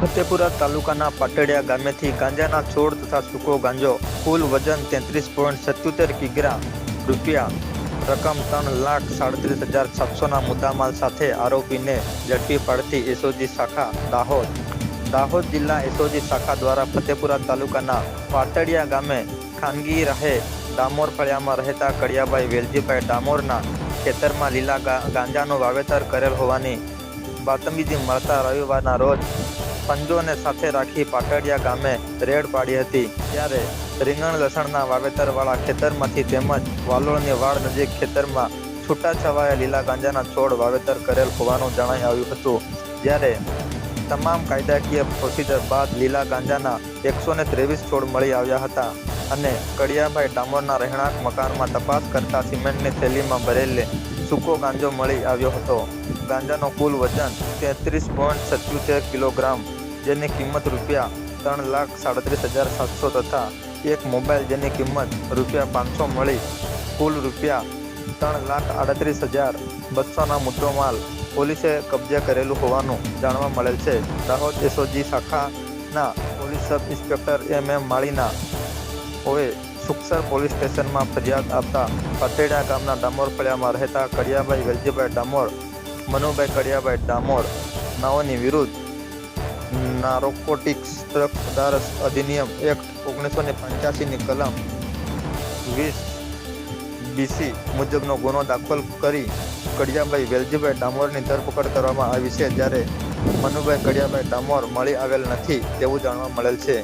ફતેપુરા તાલુકાના પાટડિયા ગામેથી ગાંજાના છોડ તથા સૂકો ગાંજો, કુલ વજન તેત્રીસ પોઈન્ટ સત્યોતેર કિગ્રા રૂપિયા, રકમ ત્રણ લાખ સાડત્રીસ હજાર સાતસોના મુદ્દામાલ સાથે આરોપીને ઝડપી પાડતી એસઓજી શાખા દાહોદ. દાહોદ જિલ્લા એસઓજી શાખા દ્વારા ફતેપુરા તાલુકાના પાટડિયા ગામે ખાનગી રાહે ડામોર ફળિયામાં રહેતા કડિયાભાઈ વેલજીભાઈ ડામોરના ખેતરમાં લીલા ગાંજાનું વાવેતર કરેલ હોવાની બાતમીજી મળતા રવિવારના રોજ પંજોને સાથે રાખી પાટડિયા ગામે રેડ પાડી હતી. ત્યારે રીંગણ લસણના વાવેતરવાળા ખેતરમાંથી તેમજ વાલોળની વાડ નજીક ખેતરમાં છૂટાછવાયા લીલા ગાંજાના છોડ વાવેતર કરેલ હોવાનું જણાઈ આવ્યું હતું. જ્યારે તમામ કાયદાકીય પ્રોસિજર બાદ લીલા ગાંજાના એકસો ત્રેવીસ છોડ મળી આવ્યા હતા અને કડિયાભાઈ ડામોરના રહેણાંક મકાનમાં તપાસ કરતા સિમેન્ટની થેલીમાં ભરેલે સૂકો ગાંજો મળી આવ્યો હતો. ગાંજાનો કુલ વજન તેત્રીસ પોઈન્ટ સત્યોતેર કિલોગ્રામ જેની કિંમત રૂપિયા ત્રણ લાખ સાડત્રીસ હજાર સાતસો તથા એક મોબાઈલ જેની કિંમત રૂપિયા પાંચસો મળી. કુલ રૂપિયા ત્રણ લાખ આડત્રીસ હજાર બસોના મુદ્દો માલ પોલીસે કબજે કરેલું હોવાનું જાણવા મળેલ છે. દાહોદ એસઓજી શાખાના police sub inspector M M માળીના હોએ સુખસર પોલીસ સ્ટેશનમાં ફરિયાદ આપતા પતેડા ગામના ડામોર ફળિયામાં રહેતા કડિયાભાઈ વેલજીભાઈ ડામોર, મનુભાઈ કડિયાભાઈ ડામોર, નાઓની વિરુદ્ધ નારોકોટિક્સ પદાર્થ અધિનિયમ એક્ટ ઓગણીસો ને પંચ્યાસીની કલમ વીસ બીસી મુજબનો ગુનો દાખલ કરી કડિયાભાઈ વેલજીભાઈ ડામોરની ધરપકડ કરવામાં આવી છે. જ્યારે મનુભાઈ કડિયાભાઈ ડામોર મળી આવેલ નથી તેવું જાણવા મળેલ છે.